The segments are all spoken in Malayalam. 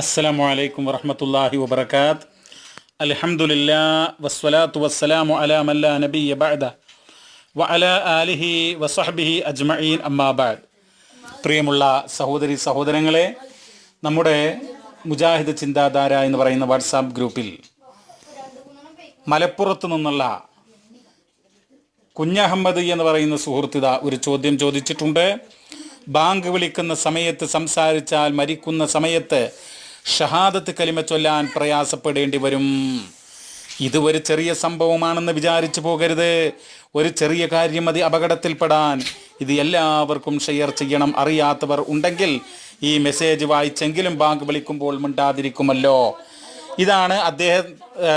അസ്സലാമു അലൈക്കും വറഹ്മത്തുള്ളാഹി വബറകാത്ത്. അൽഹംദുലില്ലാ വസ്സലാത്തു വസ്സലാമു അലാ മല്ലാ നബിയ ബഅദ. വഅല ആലിഹി വസഹ്ബിഹി അജ്മഈൻ അമ്മാ ബഅദ്. പ്രിയമുള്ള സഹോദരി സഹോദരങ്ങളെ നമ്മുടെ മുജാഹിദ് ചിന്താധാര എന്ന് പറയുന്ന വാട്സാപ്പ് ഗ്രൂപ്പിൽ മലപ്പുറത്ത് നിന്നുള്ള കുഞ്ഞഹമ്മദ് എന്ന് പറയുന്ന സുഹൃത്തിത ഒരു ചോദ്യം ചോദിച്ചിട്ടുണ്ട്. ബാങ്ക് വിളിക്കുന്ന സമയത്ത് സംസാരിച്ചാൽ മരിക്കുന്ന സമയത്ത് ഷഹാദത്ത് കലിമ ചൊല്ലാൻ പ്രയാസപ്പെടേണ്ടി വരും. ഇത് ഒരു ചെറിയ സംഭവമാണെന്ന് വിചാരിച്ചു പോകരുത്. ഒരു ചെറിയ കാര്യം മതി അപകടത്തിൽപ്പെടാൻ ഇത് എല്ലാവർക്കും ഷെയർ ചെയ്യണം. അറിയാത്തവർ ഉണ്ടെങ്കിൽ ഈ മെസ്സേജ് വായിച്ചെങ്കിലും ബാങ്ക് വിളിക്കുമ്പോൾ മിണ്ടാതിരിക്കുമല്ലോ. ഇതാണ് അദ്ദേഹം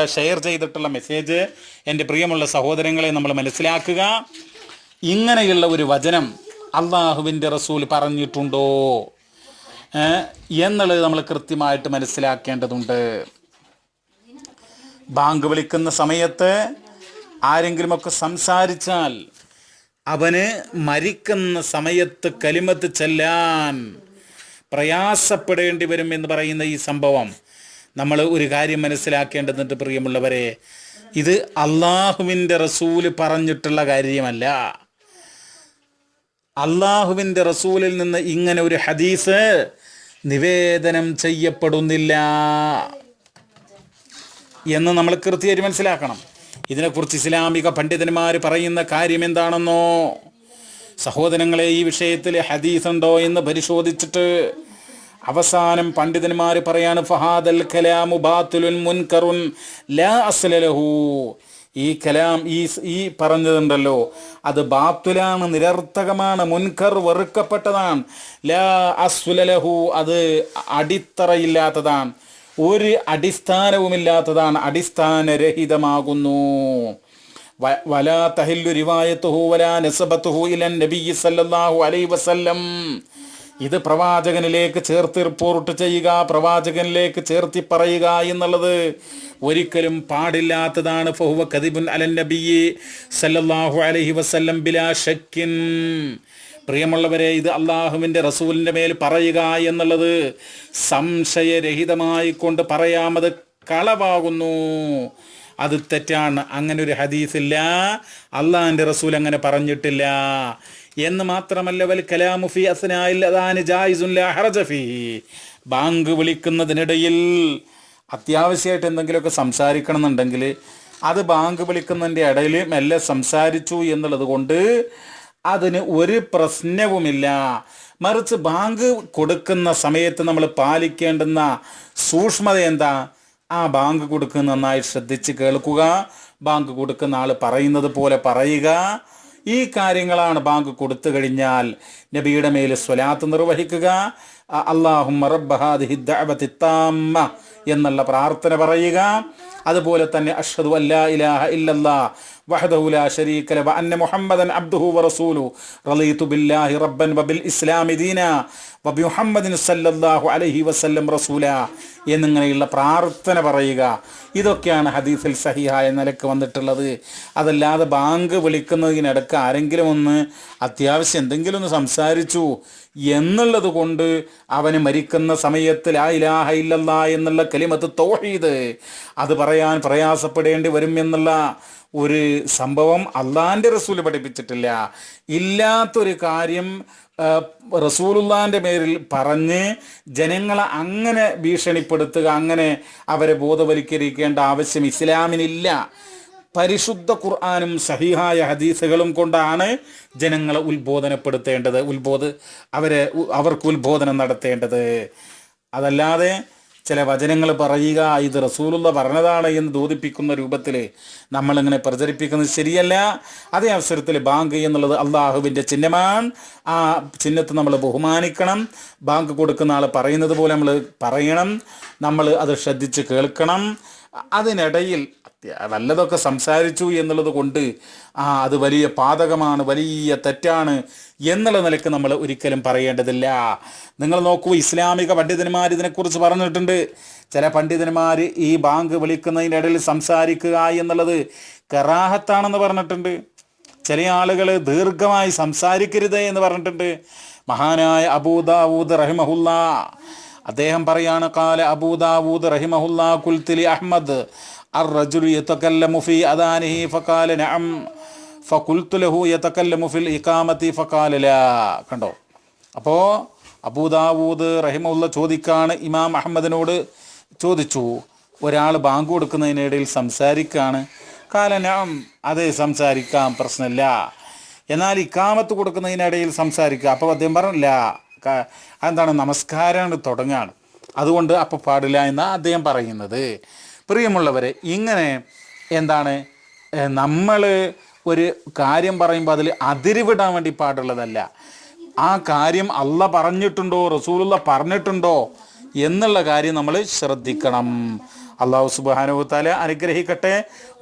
ഷെയർ ചെയ്തിട്ടുള്ള മെസ്സേജ്. എന്റെ പ്രിയമുള്ള സഹോദരങ്ങളെ നമ്മൾ മനസ്സിലാക്കുക. ഇങ്ങനെയുള്ള ഒരു വചനം അള്ളാഹുവിന്റെ റസൂൽ പറഞ്ഞിട്ടുണ്ടോ? എന്നുള്ളത് നമ്മൾ കൃത്യമായിട്ട് മനസ്സിലാക്കേണ്ടതുണ്ട്. ബാങ്ക് വിളിക്കുന്ന സമയത്ത് ആരെങ്കിലുമൊക്കെ സംസാരിച്ചാൽ അവന് മരിക്കുന്ന സമയത്ത് കലിമത്ത് ചെല്ലാൻ പ്രയാസപ്പെടേണ്ടി വരും എന്ന് പറയുന്ന ഈ സംഭവം നമ്മൾ ഒരു കാര്യം മനസ്സിലാക്കേണ്ടതുണ്ട് പ്രിയമുള്ളവരെ. ഇത് അള്ളാഹുവിന്റെ റസൂൽ പറഞ്ഞിട്ടുള്ള കാര്യമല്ല. അള്ളാഹുവിന്റെ റസൂലിൽ നിന്ന് ഇങ്ങനെ ഒരു ഹദീസ് നിവേദനം ചെയ്യപ്പെടുന്നില്ല എന്ന് നമ്മൾ കൃത്യമായിട്ട് മനസ്സിലാക്കണം. ഇതിനെക്കുറിച്ച് ഇസ്ലാമിക പണ്ഡിതന്മാർ പറയുന്ന കാര്യം എന്താണെന്നോ? സഹോദരങ്ങളെ ഈ വിഷയത്തിൽ ഹദീസ് ഉണ്ടോ എന്ന് പരിശോധിച്ചിട്ട് അവസാനം പണ്ഡിതന്മാർ പറയാണ് ഫഹാദൽ കലാമു ബാത്തുലുൻ മുൻകറുൻ ലാ അസ്ലലഹു ഈ കലാം ഈ ഈ പറഞ്ഞതുണ്ടല്ലോ. അത് ബാത്തുലാണ് നിരർത്ഥകമാണ് മുൻകർ വെറുക്കപ്പെട്ടതാണ്. ലാ അസ്വലഹു അത് അടിത്തറയില്ലാത്തതാണ്. ഒരു അടിസ്ഥാനവുമില്ലാത്തതാണ് അടിസ്ഥാനരഹിതമാകുന്നു. വലാ തഹില്ലു റിവായത്തുഹു വലാ നസബത്തുഹു ഇലൻ നബി സല്ലല്ലാഹു അലൈഹി വസല്ലം. ഇത് പ്രവാചകനിലേക്ക് ചേർത്ത് റിപ്പോർട്ട് ചെയ്യുക പ്രവാചകനിലേക്ക് ചേർത്തി പറയുക എന്നുള്ളത് ഒരിക്കലും പാടില്ലാത്തതാണ്. ഫഹുവ കദിബുൻ അലൻ നബിയെ സല്ലല്ലാഹു അലൈഹി വസല്ലം ബിലാ ഷക്കിൻ. പ്രിയമുള്ളവരെ ഇത് അള്ളാഹുവിന്റെ റസൂലിന്റെ മേൽ പറയുക എന്നുള്ളത് സംശയരഹിതമായി കൊണ്ട് പറയാമത് കളവാകുന്നു. അത് തെറ്റാണ്. അങ്ങനെ ഒരു ഹദീസില്ല. അള്ളാഹിന്റെ റസൂൽ അങ്ങനെ പറഞ്ഞിട്ടില്ല. എന്ന് മാത്രമല്ല വൽ കലാമുഫി അസ്നായിൽ അതാണ് ജായിസുൻ ലാ ഹറജ ബാങ്ക് വിളിക്കുന്നതിനിടയിൽ അത്യാവശ്യമായിട്ട് എന്തെങ്കിലുമൊക്കെ സംസാരിക്കണം എന്നുണ്ടെങ്കിൽ അത് ബാങ്ക് വിളിക്കുന്നതിന്റെ ഇടയിൽ മെല്ലെ സംസാരിച്ചു എന്നുള്ളത് കൊണ്ട് അതിന് ഒരു പ്രശ്നവുമില്ല. മറിച്ച് ബാങ്ക് കൊടുക്കുന്ന സമയത്ത് നമ്മൾ പാലിക്കേണ്ടുന്ന സൂക്ഷ്മത എന്താ? ആ ബാങ്ക് കൊടുക്കുന്ന നന്നായി ശ്രദ്ധിച്ച് കേൾക്കുക. ബാങ്ക് കൊടുക്കുന്ന ആൾ പറയുന്നത് പോലെ പറയുക. ഈ കാര്യങ്ങളാണ് ബാങ്ക് കൊടുത്തു കഴിഞ്ഞാൽ നബിയുടെ മേൽ സ്വലാത്ത് നിർവഹിക്കുക. അള്ളാഹും എന്നുള്ള പ്രാർത്ഥന പറയുക. അതുപോലെ തന്നെ അഷ്ഹദു അല്ലാ ഇലാഹ ഇല്ലല്ലാ ലാ മുഹമ്മദൻ അബ്ദുഹു വറസൂലു ബില്ലാഹി റബ്ബൻ വബിൽ ഇസ്ലാമി സല്ലല്ലാഹു അലൈഹി വസല്ലം റസൂല. എന്നിങ്ങനെയുള്ള പ്രാർത്ഥന പറയുക. ഇതൊക്കെയാണ് ഹദീസിൽ സഹിഹായ നിലയ്ക്ക് വന്നിട്ടുള്ളത്. അതല്ലാതെ ബാങ്ക് വിളിക്കുന്നതിനിടക്ക് ആരെങ്കിലും ഒന്ന് അത്യാവശ്യം എന്തെങ്കിലും ഒന്ന് സംസാരിച്ചു എന്നുള്ളത് കൊണ്ട് അവന് മരിക്കുന്ന സമയത്ത് ലാ ഇലാഹ ഇല്ലല്ല എന്നുള്ള കലിമത്ത് തൗഹീദ് അത് പറയാൻ പ്രയാസപ്പെടേണ്ടി വരും എന്നുള്ള ഒരു സംഭവം അള്ളാന്റെ റസൂൽ പഠിപ്പിച്ചിട്ടില്ല. ഇല്ലാത്തൊരു കാര്യം ആ, റസൂലുള്ളാന്റെ പേരിൽ പറഞ്ഞ് ജനങ്ങളെ അങ്ങനെ ഭീഷണിപ്പെടുത്തുക അങ്ങനെ അവരെ ബോധവൽക്കരിക്കേണ്ട ആവശ്യം ഇസ്ലാമിനില്ല. പരിശുദ്ധ ഖുർആാനും സഹിഹായ ഹദീസുകളും കൊണ്ടാണ് ജനങ്ങളെ ഉത്ബോധനപ്പെടുത്തേണ്ടത്. ഉത്ബോധ അവരെ അവർക്ക് ഉത്ബോധനം നടത്തേണ്ടത്. അതല്ലാതെ ചില വചനങ്ങൾ പറയുക ഇത് റസൂലുള്ള പറഞ്ഞതാണ് എന്ന് ബോധിപ്പിക്കുന്ന രൂപത്തിൽ നമ്മളിങ്ങനെ പ്രചരിപ്പിക്കുന്നത് ശരിയല്ല. അതേ അവസരത്തിൽ ബാങ്ക് എന്നുള്ളത് അള്ളാഹുവിന്റെ ചിഹ്നമാണ്. ആ ചിഹ്നത്തെ നമ്മൾ ബഹുമാനിക്കണം. ബാങ്ക് കൊടുക്കുന്ന ആൾ പറയുന്നത് പോലെ നമ്മൾ പറയണം. നമ്മൾ അത് ശ്രദ്ധിച്ച് കേൾക്കണം. അതിനിടയിൽ വല്ലതൊക്കെ സംസാരിച്ചു എന്നുള്ളത് കൊണ്ട് ആ അത് വലിയ പാതകമാണ് വലിയ തെറ്റാണ് എന്നുള്ള നിലയ്ക്ക് നമ്മൾ ഒരിക്കലും പറയേണ്ടതില്ല. നിങ്ങൾ നോക്കൂ ഇസ്ലാമിക പണ്ഡിതന്മാർ ഇതിനെക്കുറിച്ച് പറഞ്ഞിട്ടുണ്ട്. ചില പണ്ഡിതന്മാർ ഈ ബാങ്ക് വിളിക്കുന്നതിന്റെ ഇടയിൽ സംസാരിക്കുക എന്നുള്ളത് കറാഹത്താണെന്ന് പറഞ്ഞിട്ടുണ്ട്. ചില ആളുകൾ ദീർഘമായി സംസാരിക്കരുത് എന്ന് പറഞ്ഞിട്ടുണ്ട്. മഹാനായ അബൂദാവൂദ് റഹിമഹുല്ല അദ്ദേഹം പറയാണ് കാല അബൂദാവൂദ് റഹിമഹുല്ലാ കുൽത്തിലി അഹ്മദ് റജുലു യതകല്ലമു ഫീ അദാനിഹി ഫഖാല നഅം ഫഖുൽതു ലഹു യതകല്ലമു ഫിൽ ഇഖാമത്തി ഫഖാല ലാ കണ്ടോ? അപ്പോൾ അബൂദാവൂദ് റഹിമുള്ള ചോദിക്കാണ് ഇമാം അഹമ്മദിനോട് ചോദിച്ചു. ഒരാൾ ബാങ്ക് കൊടുക്കുന്നതിനിടയിൽ സംസാരിക്കാണ്. കാലനം അതെ സംസാരിക്കാം പ്രശ്നമില്ല എന്നാൽ ഇക്കാമത്ത് കൊടുക്കുന്നതിനിടയിൽ സംസാരിക്കുക. അപ്പോൾ അദ്ദേഹം പറഞ്ഞില്ല എന്താണ് നമസ്കാരമാണ് തുടങ്ങാണ്. അതുകൊണ്ട് അപ്പോൾ പാടില്ല എന്നാണ് അദ്ദേഹം പറയുന്നത്. പ്രിയമുള്ളവരെ ഇങ്ങനെ എന്താണ് നമ്മൾ ഒരു കാര്യം പറയുമ്പോൾ അതിൽ അതിരിവിടാൻ വേണ്ടി പാടുള്ളതല്ല. ആ കാര്യം അല്ല പറഞ്ഞിട്ടുണ്ടോ റസൂലുള്ള പറഞ്ഞിട്ടുണ്ടോ എന്നുള്ള കാര്യം നമ്മൾ ശ്രദ്ധിക്കണം. അള്ളാഹു സുബാനു താല അനുഗ്രഹിക്കട്ടെ.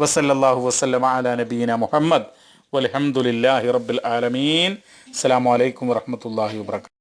വസല്ലാഹു വസ്ലം അല നബീന മുഹമ്മദ്. വലഹമുല്ലാഹി റബ്ബിൽ ആലമീൻ. അസ്സാം വലൈക്കും വരഹമുല്ലാ വാബർക്കാത്തു